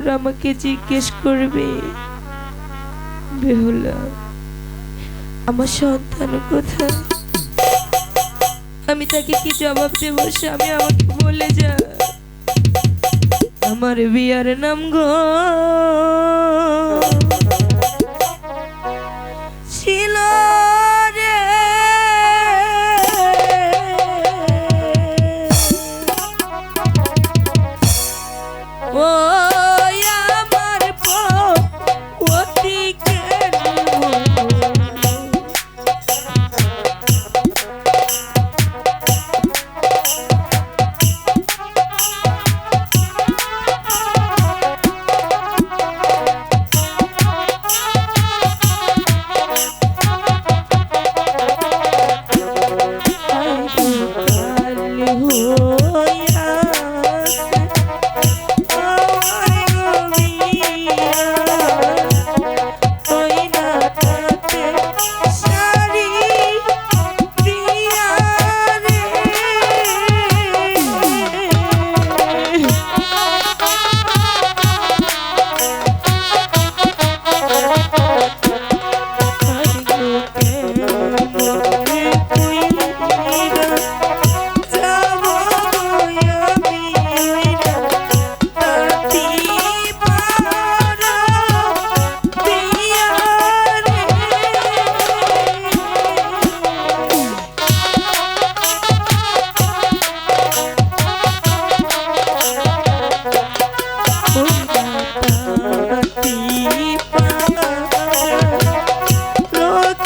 ওরা আমাকে জিজ্ঞেস করবে, বেহুলা, আমার সন্তান কোথায়? আমি তাকে কি জবাব দেব? স্বামী আমাকে বলে যা। আমার বিয়ার নাম গো।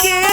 que